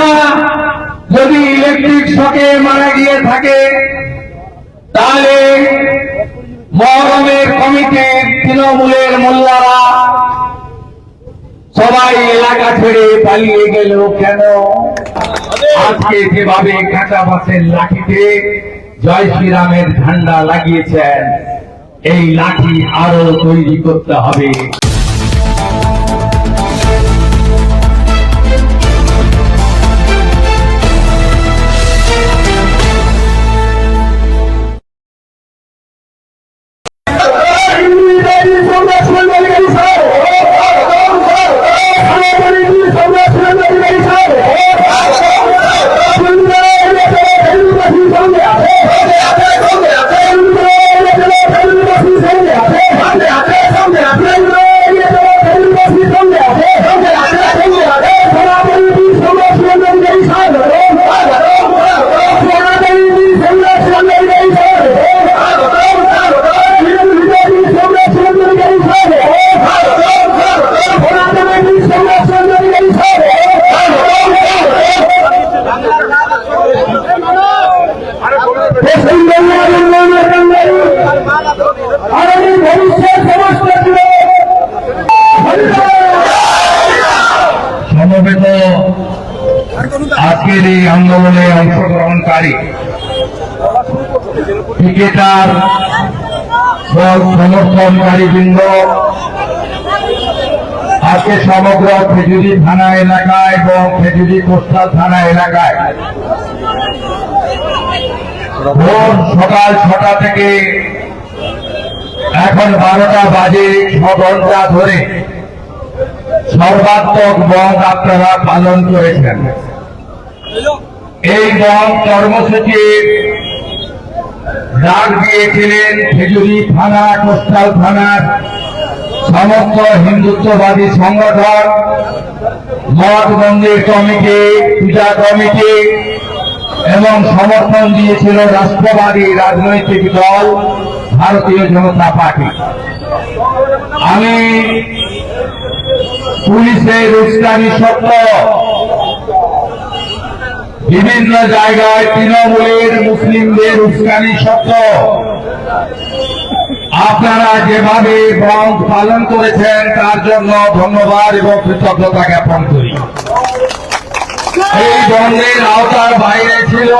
আশা যদি ইলেকট্রিক শকে মারা গিয়ে থাকে, তাহলে মহরমের কমিটির তৃণমূলের মোল্লারা সবাই এলাকা ছেড়ে পালিয়ে গেল কেন? আজকে যেভাবে কাঁচা বাসের লাঠিতে জয় শ্রীরামের ঝান্ডা লাগিয়েছেন, এই লাঠি আরও তৈরি করতে হবে। আন্দোলনে অংশগ্রহণকারী ক্রিকেটার সমর্থনকারী বৃন্দ, আজকে সমগ্র খেজুরি থানা এলাকা এবং খেজুরি কোস্টাল থানা এলাকায় ভোর সকাল ছটা থেকে এখন বারোটা বাজে ছ ঘণ্টা ধরে সর্বাত্মক বন্ধ আপনারা পালন করেছেন। এই বন্ধ কর্মসূচি ডাক দিয়েছিলেন খেজুরি থানা, কোস্টাল থানার সমস্ত হিন্দুত্ববাদী সংগঠন মঠ মন্দির কমিটি, পূজা কমিটি এবং সমর্থন দিয়েছিল রাষ্ট্রবাদী রাজনৈতিক দল, ভারতীয় জনতা পার্টি। আমি পুলিশের উস্কানি সত্য বিভিন্ন জায়গায় তৃণমূলের মুসলিমদের উস্কানি সত্য। আপনারা যেভাবে বন্ধ পালন করেছেন, তার জন্য ধন্যবাদ এবং কৃতজ্ঞতা জ্ঞাপন করি। এই বন্ধের আওতার বাইরে ছিল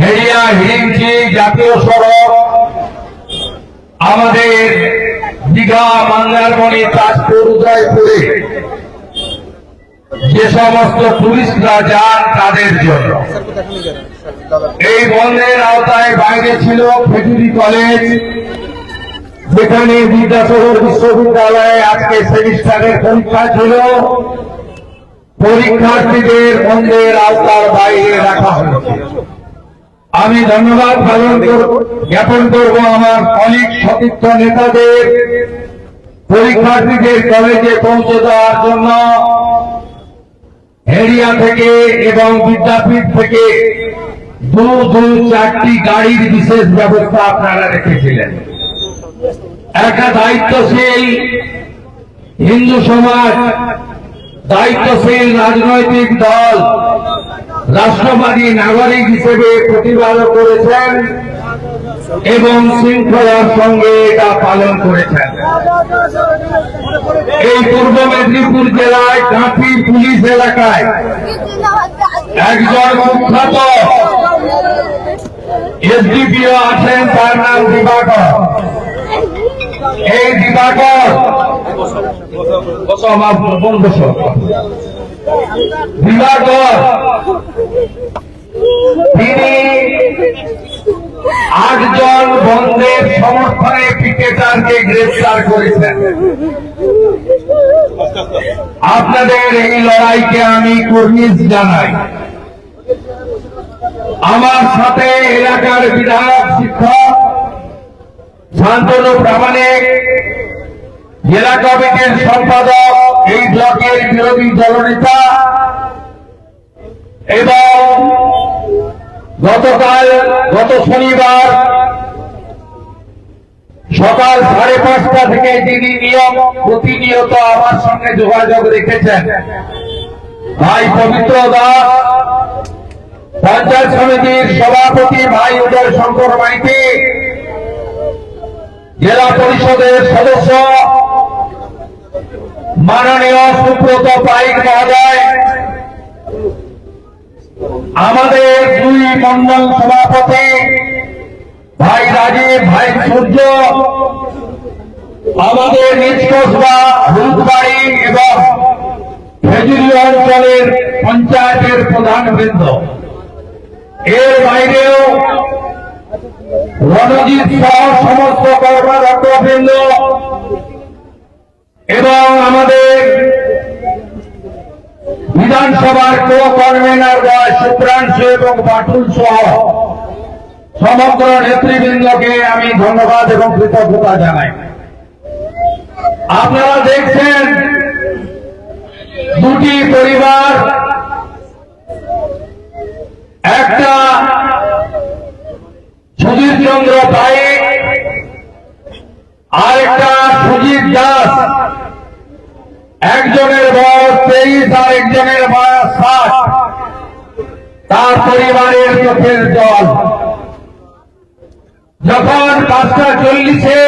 হেরিয়া হিরিঞ্চি জাতীয় সড়ক। আমাদের দীঘা মন্দারমণি তাজপুর, উদয়পুরে যে সমস্ত টুরিস্টরা যান তাদের জন্য। এই বন্ধের আওতায় বাইরে ছিল খেজুরি কলেজ, যেখানে বিদ্যাসাগর বিশ্ববিদ্যালয়ে আজকে সেমিস্টারের পরীক্ষা ছিল। পরীক্ষার্থীদের বন্ধের আওতার বাইরে রাখা হয়েছে। আমি ধন্যবাদ পালন জ্ঞাপন করব আমার অনেক সতীর্থ নেতাদের, পরীক্ষার্থীদের কলেজে পৌঁছে দেওয়ার জন্য। হেরিয়া থেকে এবং বিদ্যাপীঠ থেকে দু দু, চারটি গাড়ির বিশেষ ব্যবস্থা আপনারা রেখেছিলেন। একটা দায়িত্বশীল হিন্দু সমাজ, দায়িত্বশীল রাজনৈতিক দল, রাষ্ট্রবাদী নাগরিক হিসেবে প্রতিবাদ করেছেন। এবং শৃঙ্খলার সঙ্গে এটা পালন করেছেন। এই পূর্ব মেদিনীপুর জেলায় কাঁথি পুলিশ এলাকায় একজন কুখ্যাত এসডিপিও আছেন, তার নাম দিবাকর। এই দিবাকর দিবাকর, তিনি আটজন বন্ধের সমর্থনে ক্রিকেটারকে গ্রেফতার করেছেন। আপনাদের এই লড়াইকে আমি কর্নিশ জানাই। আমার সাথে এলাকার বিধায়ক, শিক্ষক, শান্তনু প্রামাণিক, জেলা কমিটির সম্পাদক, এই ব্লকের বিরোধী দলনেতা এবং গতকাল, গত শনিবার সকাল সাড়ে পাঁচটা থেকে যিনি নিয়ম প্রতিনিয়ত আমার সঙ্গে যোগাযোগ রেখেছেন। ভাই পবিত্র দাস, পঞ্চায়েত সমিতির সভাপতি ভাই উদয় শঙ্কর মাইতি, জেলা পরিষদের সদস্য, মাননীয় সুব্রত পাইক মহোদয় আমাদের দুই মন্ডল সভাপতি, ভাই রাজীব, ভাই সূর্য, আমাদের নিজ কসবা হলুদবাড়ি এবং খেজুরি অঞ্চলের পঞ্চায়েতের প্রধান বৃন্দ এর বাইরেও রণজিৎ সহ সমস্ত কর্মরত বৃন্দ এবং আমাদের বিধানসভার কো কনভেনার রয় শুক্রাংশু এবং বাটুল সহ সমগ্র নেতৃবৃন্দকে আমি ধন্যবাদ এবং কৃতজ্ঞতা জানাই। আপনারা দেখছেন দুটি পরিবার, একটা সুধীর চন্দ্র পাইক আর একটা সুজিত দাস। তার পরিবারের চোখের জল। যখন পাঁচটা চল্লিশে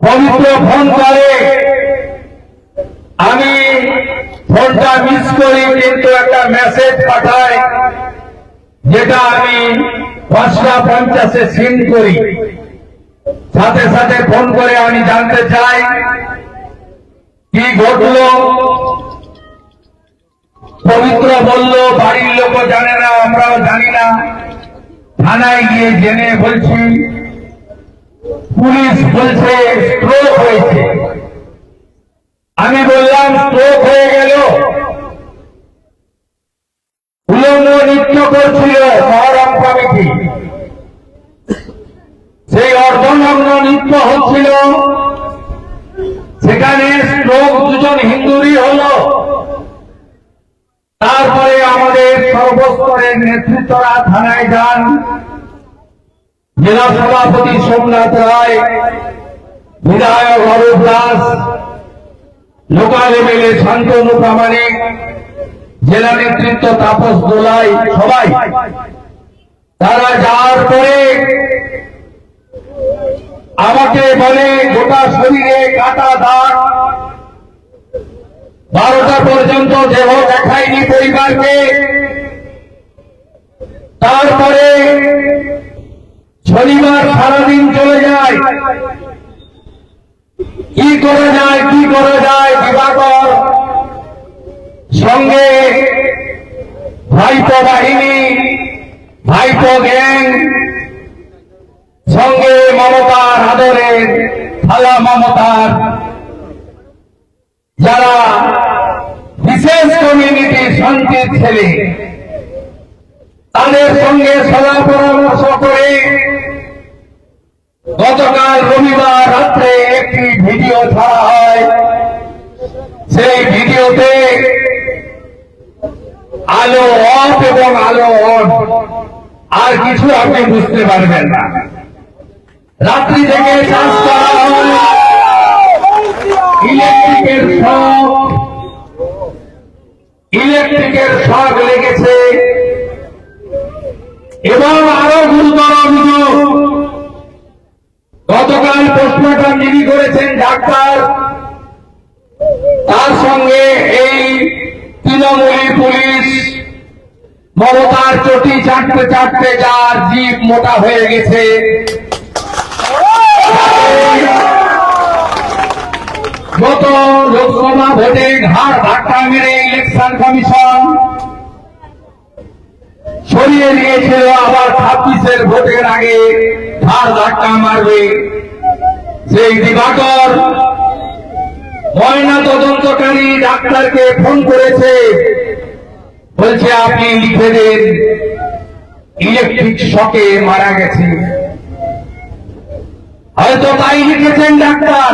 পবিত্র ফোন করে, আমি ফোনটা মিস করি, কিন্তু একটা মেসেজ পাঠাই যেটা আমি পাঁচটা পঞ্চাশে সিন করি। সাথে সাথে ফোন করে আমি জানতে চাই, কি ঘটলো? পবিত্র বলল, বাড়ির লোক জানে না, আমরাও জানি না। থানায় গিয়ে জেনে বলছি, পুলিশ বলছে স্ট্রোক হয়েছে। আমি বললাম স্ট্রোক হয়ে গেল। উলঙ্গ নৃত্য করছিল মহরম কমিটি। সেই অর্ধনগ্ন নৃত্য হচ্ছিল। সেখানে স্ট্রোক দুজন হিন্দুরই হলো। তারপরে আমাদের সর্বস্তরের নেতৃত্বরা থানায় যান। জেলা সভাপতি সোমনাথ রায়, বিধায়ক অরূপ দাস, লোকাল এমএলএ শান্তনু প্রামাণিক জেলা নেতৃত্ব তাপস দোলাই, সবাই। তারা যাওয়ার পরে আমাকে বলে, গোটা শরীরে কাটা দাগ পর্যন্ত দেহ দেখায়নি পরিবারকে। তারপরে শনিবার সারাদিন চলে যায়। কি করা যায়, কি করা যায়, দিবাকর। সঙ্গে ভাইপো বাহিনী, ভাইপো গ্যাং, সঙ্গে মমতার আদরের থালা মমতার। যারা শান্তির ছেলে। তাদের সঙ্গে সদা পরামর্শ করে গতকাল রবিবার রাত্রে একটি ভিডিও ছাড়া হয়। সেই ভিডিওতে আলো অফ এবং আলো অন। আর কিছু আপনি বুঝতে পারবেন না। রাত্রি থেকে চাষ করা হয়। ইলেকট্রিকের শখ ইলেকট্রিকের শখ লেগেছে। এবং আরও গুরুতর অভিযোগ। গতকাল পোস্টমর্টম যিনি করেছেন ডাক্তার, তার সঙ্গে এই তৃণমূলী পুলিশ মমতার চটি চাটতে চাটতে যার জীব মোটা হয়ে গেছে। গত লোকসভা ভোটে ঘাড় ধাক্কা মেরে ইলেকশন কমিশন সরিয়ে নিয়েছিল আবার ছাব্বিশের ভোটের আগে ঘাড় ধাক্কা মারবে সেই দিবাকর। ময়না তদন্তকারী ডাক্তারকে ফোন করেছে। বলছে, আপনি লিখে দিন, ইলেকট্রিক শকে মারা গেছে। হয়তো তাই লিখেছেন ডাক্তার।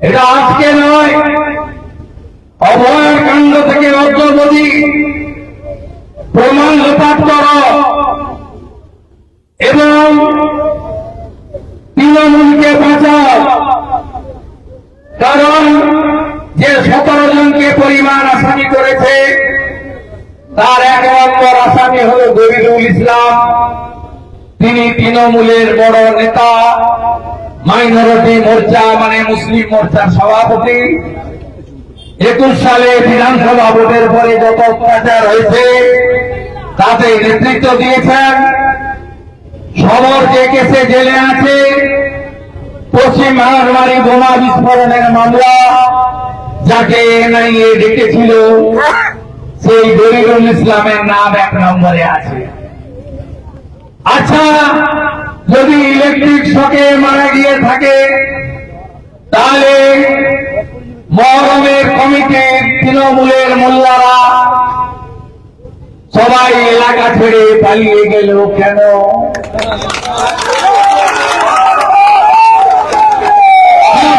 এটা আজকে নয়। অভয়ের কাণ্ড থেকে অগ্রগতি। প্রমাণ লোপাট কর। এবং তৃণমূলকে বাঁচাও। কারণ যে সতেরো জনকে পরিমাণ আসামি করেছে, তার এক নম্বর আসামি হল গরিরুল ইসলাম। তিনি তৃণমূলের বড় নেতা। মাইনরিটি মোর্চা মানে মুসলিম মোর্চার সভাপতি। একুশ সালে বিধানসভা ভোটের পরে যত অত্যাচার হয়েছে, তাতে নেতৃত্ব দিয়েছেন। সবর যে কেসে জেলে আছে, পশ্চিম বাংলার বোমা বিস্ফোরণের মামলা, যাকে এনআইএ ডেকেছিল, সেই দরিরুল ইসলামের নাম এক নম্বরে আছে। আচ্ছা যদি ইলেকট্রিক শকে মারা গিয়ে থাকে, তাহলে মহরমের কমিটির তৃণমূলের মোল্লারা সবাই এলাকা ছেড়ে পালিয়ে গেল কেন?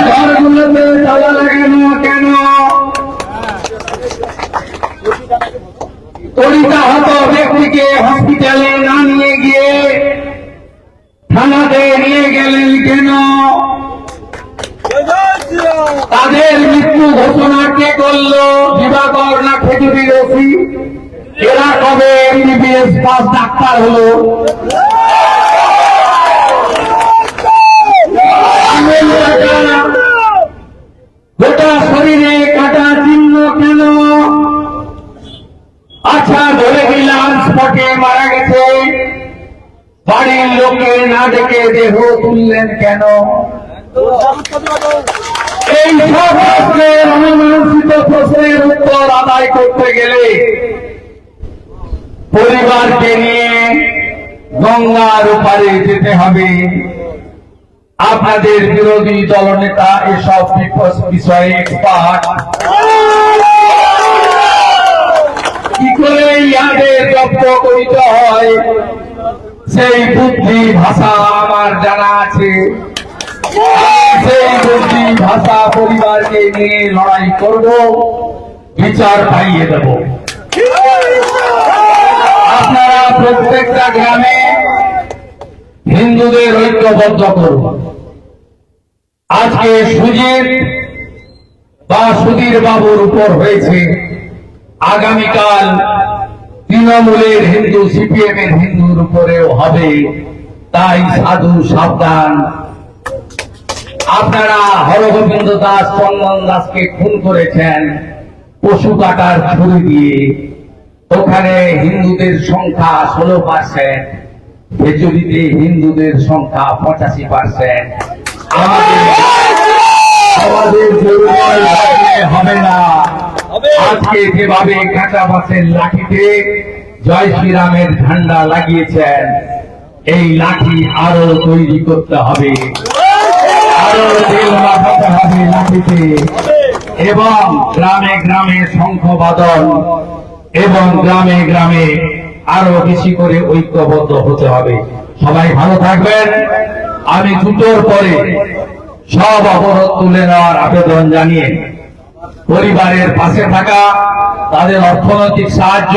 ঘরগুলোতে তালা লাগানো কেন? পরিতাহত ব্যক্তিকে হসপিটালে না নিয়ে গিয়ে থানাতে নিয়ে গেলেন কেন? তাদের মৃত্যু ঘোষণা কে করল? দিবাকর না খেজুরির ওসি এরা কবে এমবিবিএস পাস ডাক্তার হলো? গোটা শরীরে কাটা চিহ্ন কেন? আচ্ছা ধরে নিলাম স্পটে মারা গেছে। বাড়ির লোকে না ডেকে দেহ তুললেন কেন? এই প্রশ্নের উত্তর আদায় করতে গেলে পরিবারকে নিয়ে গঙ্গার ওপারে যেতে হবে। আপনাদের বিরোধী দলনেতা এসব বিষয়ে এক্সপার্ট কি করে ইয়াদের জব্দ করিতে হয়? সেই বুদ্ধি ভাষা আমার জানা আছে। সেই বুদ্ধি ভাষা পরিবারকে নিয়ে লড়াই করব, বিচার পাইয়ে দেব। আপনারা প্রত্যেকটা গ্রামে হিন্দুদের ঐক্যবদ্ধ করুন। আজকে সুজিত বা সুধীর বাবুর উপর হয়েছে। আগামীকাল তৃণমূলের হিন্দু সিপিএম এর হিন্দুর উপরেও হবে। তাই সাধু সাবধান। আপনারা হরগোবিন্দ দাস, চন্দন দাসকে খুন করেছেন পশু কাটার ছুরি দিয়ে। ওখানে হিন্দুদের সংখ্যা ষোলো পার্সেন্ট, খেজুরিতে হিন্দুদের সংখ্যা পঁচাশি পার্সেন্ট। আমাদের হবে না। আজকে যেভাবে কাঁচা বাসের লাঠিতে জয় শ্রীরামের ঝান্ডা লাগিয়েছেন, এই লাঠি আরও তৈরি করতে হবে। আরও তেল মাখাতে হবে লাঠিতে। এবং গ্রামে গ্রামে শঙ্খ বাদন এবং গ্রামে গ্রামে আরও বেশি করে ঐক্যবদ্ধ হতে হবে। সবাই ভালো থাকবেন। আমি দুটোর পরে সব অবরোধ তুলে নেওয়ার আবেদন জানিয়ে পরিবারের পাশে থাকা তাদের অর্থনৈতিক সাহায্য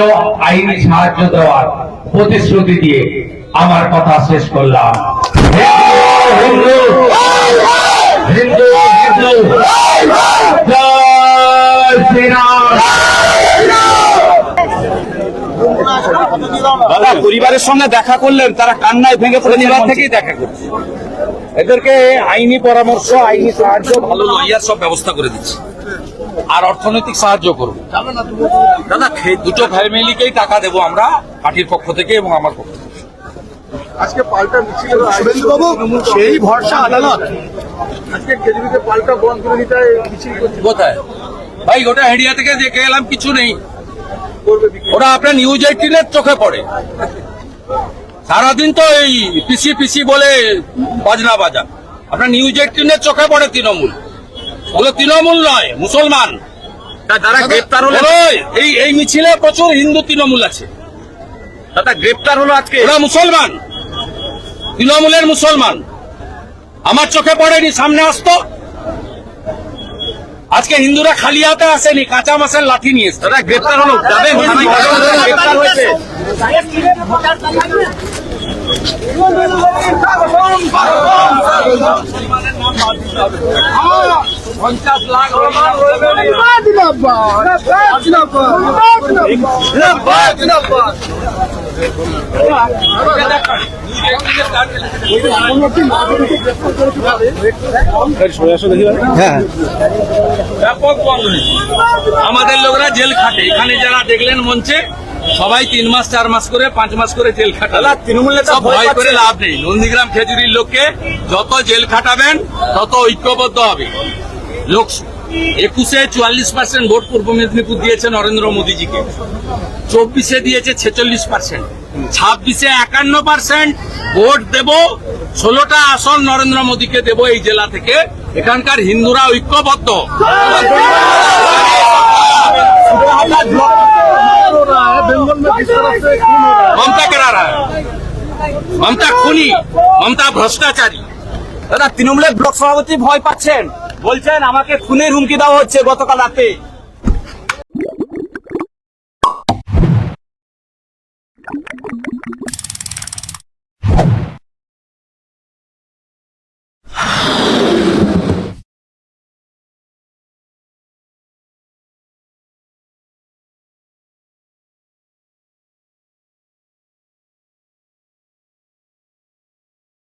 আইনি সাহায্য দেওয়ার প্রতিশ্রুতি দিয়ে আমার কথা শেষ করলাম। হিন্দু হিন্দু হিন্দু দাদা পরিবারের সঙ্গে দেখা করলেন তারা কান্নায় ভেঙে পড়ে পরিবার থেকেই দেখা করছে। এদেরকে আইনি পরামর্শ আইনি সাহায্য ভালো লয়ার সব ব্যবস্থা করে দিচ্ছে। আর অর্থনৈতিক সাহায্য করুন দাদা দুটো ফ্যামিলিকেই টাকা দেবো আমরা পার্টির পক্ষ থেকে এবং আমার পক্ষ থেকে। আজকে পাল্টা মিছিল। শুভেন্দুবাবু সেই ভরসা আদালত। আজকে কেজরিতে পাল্টা বন বিরোধিতা মিছিল করছে। কোথায়? ভাই ওটা হেডিয়া থেকে দেখে এলাম কিছু নেই। করবে ওরা আপনার নিউজ এইটিনের চোখে পড়ে। সারাদিন তো এই পিসি পিসি বলে বাজনা বাজা। আপনার নিউজ এইটিনের চোখে পড়ে তৃণমূল। ওগুলো তৃণমূল নয় মুসলমান। তারা গ্রেপ্তার হলো এই এই মিছিলে প্রচুর হিন্দু তৃণমূল আছে। দাদা গ্রেপ্তার হলো আজকে। ওরা মুসলমান। তৃণমূলের মুসলমান। আমার চোখে পড়েনি সামনে আসতো। আজকে হিন্দুরা খালি হাতে আসেনি কাঁচা মাসের লাঠি নিয়ে। দাদা গ্রেপ্তার হলো। যাবে গ্রেপ্তার হয়েছে। ব্যাপক আমাদের লোকরা জেল খাটে। এখানে যারা দেখলেন মঞ্চে সবাই তিন মাস চার মাস করে পাঁচ মাস করে জেল খাটালে তৃণমূল নেতা ভয় করে লাভ নেই। নন্দীগ্রাম খেজুরির লোককে যত জেল খাটাবেন তত ঐক্যবদ্ধ হবে। লোক একুশে চুয়াল্লিশ পার্সেন্ট ভোট পূর্ব মেদিনীপুর দিয়েছে নরেন্দ্র মোদীজিকে। চব্বিশে দিয়েছে ছেচল্লিশ পার্সেন্ট ছাব্বিশে একান্ন পার্সেন্ট ভোট দেব ষোলোটা আসন নরেন্দ্র মোদীকে দেব এই জেলা থেকে। এখানকার হিন্দুরা ঐক্যবদ্ধ। মমতা কেরারা মমতা খুনি, মমতা ভ্রষ্টাচারী। দাদা, তৃণমূলের ব্লক সভাপতি ভয় পাচ্ছেন। বলছেন, আমাকে খুনের হুমকি দেওয়া হচ্ছে গতকাল রাতে।